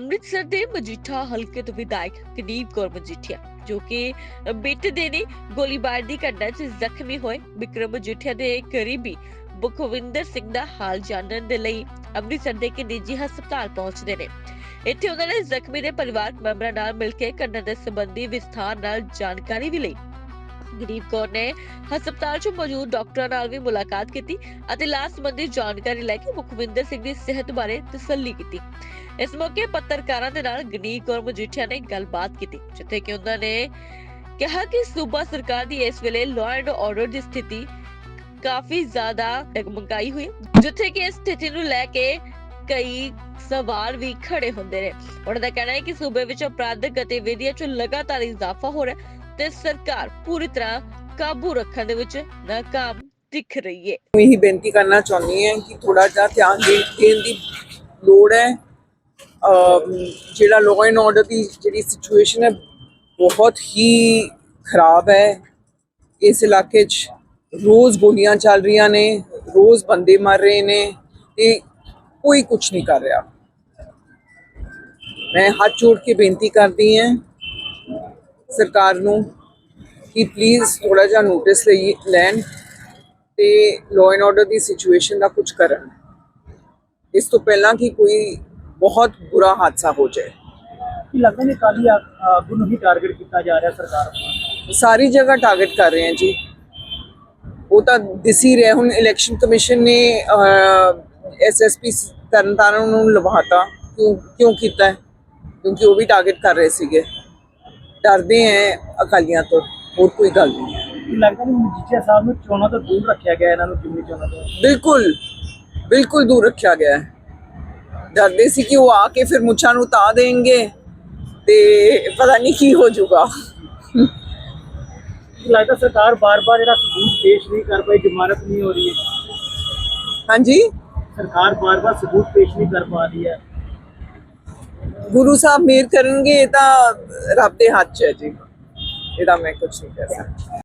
ਅੰਮ੍ਰਿਤਸਰ ਦੇ ਮਜੀਠਾ ਹਲਕੇ ਤੋਂ ਵਿਧਾਇਕ ਕਨੀਬ ਕੌਰ ਮਜੀਠੀਆ, ਜੋ ਕਿ ਬੇਟੇ ਦੇ ਨੇ, ਗੋਲੀਬਾਰ ਦੀ ਘਟਨਾ 'ਚ ਜ਼ਖਮੀ ਹੋਏ ਵਿਕਰਮ ਮਜੀਠੀਆ ਦੇ ਕਰੀਬੀ ਬਖਵਿੰਦਰ ਸਿੰਘ ਦਾ ਹਾਲ ਜਾਣਨ ਦੇ ਲਈ ਅੰਮ੍ਰਿਤਸਰ ਦੇ ਇੱਕ ਨਿੱਜੀ ਹਸਪਤਾਲ ਪਹੁੰਚਦੇ ਨੇ। ਇੱਥੇ ਉਹਨਾਂ ਨੇ ਜ਼ਖਮੀ ਦੇ ਪਰਿਵਾਰ ਮੈਂਬਰਾਂ ਨਾਲ ਮਿਲ ਕੇ ਘਟਨਾ ਦੇ ਸੰਬੰਧੀ ਵਿਸਥਾਰ ਨਾਲ ਜਾਣਕਾਰੀ ਵੀ ਲਈ। ਗਰੀਬ ਕੌਰ ਨੇ? ਹਸਪਤਾਲ 'ਚ ਮੌਜੂਦ ਡਾਕਟਰਾਂ ਨਾਲ ਵੀ ਮੁਲਾਕਾਤ ਕੀਤੀ ਅਤੇ ਇਲਾਜ ਸੰਬੰਧੀ ਜਾਣਕਾਰੀ ਲੈ ਕੇ ਮੁਖਵਿੰਦਰ ਸਿੰਘ ਦੀ ਸਿਹਤ ਬਾਰੇ ਤਸੱਲੀ ਕੀਤੀ। ਇਸ ਮੌਕੇ ਪੱਤਰਕਾਰਾਂ ਦੇ ਨਾਲ ਗਨੀਕ ਕੌਰ ਮਜੀਠੀਆ ਨੇ ਗੱਲਬਾਤ ਕੀਤੀ ਜਿੱਥੇ ਕਿ ਉਹਨਾਂ ਨੇ ਕਿਹਾ ਕਿ ਸੂਬਾ ਸਰਕਾਰ ਦੀ ਇਸ ਵੇਲੇ ਲਾਅ ਐਂਡ ਆਰਡਰ ਦੀ ਸਥਿਤੀ ਕਾਫੀ ਜ਼ਿਆਦਾ ਡਗਮਗਾਈ ਹੋਈ ਹੈ, ਜਿੱਥੇ ਕਿ ਇਸ ਸਥਿਤੀ ਨੂੰ ਲੈ ਕੇ ਕਈ ਸਵਾਲ ਵੀ ਖੜੇ ਹੁੰਦੇ ਨੇ। ਉਹਨਾਂ ਦਾ ਕਹਿਣਾ ਹੈ ਕਿ ਸੂਬੇ ਵਿੱਚ ਅਪਰਾਧਿਕ ਗਤੀਵਿਧੀਆਂ 'ਚ ਲਗਾਤਾਰ ਇਜ਼ਾਫਾ ਹੋ ਰਿਹਾ ਤੇ ਸਰਕਾਰ ਪੂਰੀ ਤਰ੍ਹਾਂ ਕਾਬੂ ਰੱਖਣ ਦੇ ਵਿੱਚ ਨਾਕਾਮ ਦਿਖ ਰਹੀ ਹੈ। ਮੈਂ ਇਹੀ ਬੇਨਤੀ ਕਰਨਾ ਚਾਹੁੰਦੀ ਹਾਂ ਕਿ ਥੋੜਾ ਜਿਹਾ ਧਿਆਨ ਦੇਣ ਦੀ ਲੋੜ ਹੈ। ਜਿਹੜਾ ਲਾਅ ਐਂਡ ਆਰਡਰ ਦੀ ਜਿਹੜੀ ਸਿਚੁਏਸ਼ਨ ਹੈ, ਬਹੁਤ ਹੀ ਖਰਾਬ ਹੈ। ਇਸ ਇਲਾਕੇ 'ਚ ਰੋਜ਼ ਗੋਲੀਆਂ ਚੱਲ ਰਹੀਆਂ ਨੇ, ਰੋਜ਼ ਬੰਦੇ ਮਰ ਰਹੇ ਨੇ ਤੇ ਕੋਈ ਕੁਝ ਨਹੀਂ ਕਰ ਰਿਹਾ। ਮੈਂ ਹੱਥ ਜੋੜ ਕੇ ਬੇਨਤੀ ਕਰਦੀ ਹਾਂ ਸਰਕਾਰ ਨੂੰ ਕਿ ਪਲੀਜ਼ ਥੋੜਾ ਜਿਹਾ ਨੋਟਿਸ ਲਈ ਲੈਣ ਤੇ ਲਾਅ ਐਂਡ ਆਰਡਰ ਦੀ ਸਿਚੁਏਸ਼ਨ ਦਾ ਕੁਝ ਕਰਨ। ਇਸ ਤੋਂ ਪਹਿਲਾਂ ਕਿ ਕੋਈ ਬਹੁਤ ਬੁਰਾ ਹਾਦਸਾ ਹੋ ਜਾਏ। ਕਿ ਲੱਗਦਾ ਨਹੀਂ ਕਾਲੀ ਆਗੂ ਨੂੰ ਹੀ ਟਾਰਗੇਟ ਕੀਤਾ ਜਾ ਰਿਹਾ ਸਰਕਾਰ ਵੱਲੋਂ? ਸਾਰੀ ਜਗ੍ਹਾ ਟਾਰਗੇਟ ਕਰ ਰਹੇ ਹਨ ਜੀ। ਉਹ ਤਾਂ ਦਿਸ ਹੀ ਰਿਹਾ। ਹੁਣ ਇਲੈਕਸ਼ਨ ਕਮਿਸ਼ਨ ਨੇ ਐਸਐਸਪੀ ਤਰਨਤਾਰਨ ਨੂੰ ਲਵਾਤਾ। ਕਿਉਂ ਕਿਉਂ ਕੀਤਾ? ਕਿਉਂਕਿ ਉਹ ਵੀ ਟਾਰਗੇਟ ਕਰ ਰਹੇ ਸੀਗੇ। ਡਰਦੇ ਹੈ ਅਕਾਲੀਆਂ ਤੋਂ ਹੋਰ ਕੋਈ ਗੱਲ ਨਹੀਂ। ਲੱਗਦਾ ਨਹੀਂ ਮਜੀਠੀਆ ਸਾਹਿਬ ਨੂੰ ਚੋਣਾਂ ਤੋਂ ਦੂਰ ਰੱਖਿਆ ਗਿਆ ਇਹਨਾਂ ਨੂੰ ਜਿਮਨੀ ਚੋਣਾਂ ਤੋਂ? ਬਿਲਕੁਲ ਬਿਲਕੁਲ ਦੂਰ ਰੱਖਿਆ ਗਿਆ। ਹੈ ਡਰਦੇ ਸੀ ਕਿ ਉਹ ਆ ਕੇ ਫਿਰ ਮੁੱਛਾਂ ਨੂੰ ਤਾ ਦੇਣਗੇ ਤੇ ਪਤਾ ਨਹੀਂ ਕੀ ਹੋ ਜਾਊਗਾ। ਲੱਗਦਾ ਸਰਕਾਰ ਬਾਰ-ਬਾਰ ਜਿਹੜਾ ਸਬੂਤ ਪੇਸ਼ ਨਹੀਂ ਕਰ ਪਾਈ ਜ਼ਮਾਨਤ ਨਹੀਂ ਹੋ ਰਹੀ। ਹੈ ਹਾਂਜੀ? ਸਰਕਾਰ ਬਾਰ-ਬਾਰ ਸਬੂਤ ਪੇਸ਼ ਨਹੀਂ ਕਰ ਪਾ ਰਹੀ ਹੈ। ਗੁਰੂ ਸਾਹਿਬ ਮੇਰ ਕਰਨਗੇ ਇਹ ਤਾਂ ਰੱਬ ਦੇ ਹੱਥ 'ਚ ਹੈ ਜੀ। ਇਹਦਾ ਮੈਂ ਕੁਝ ਨਹੀਂ ਕਰ ਸਕਦਾ।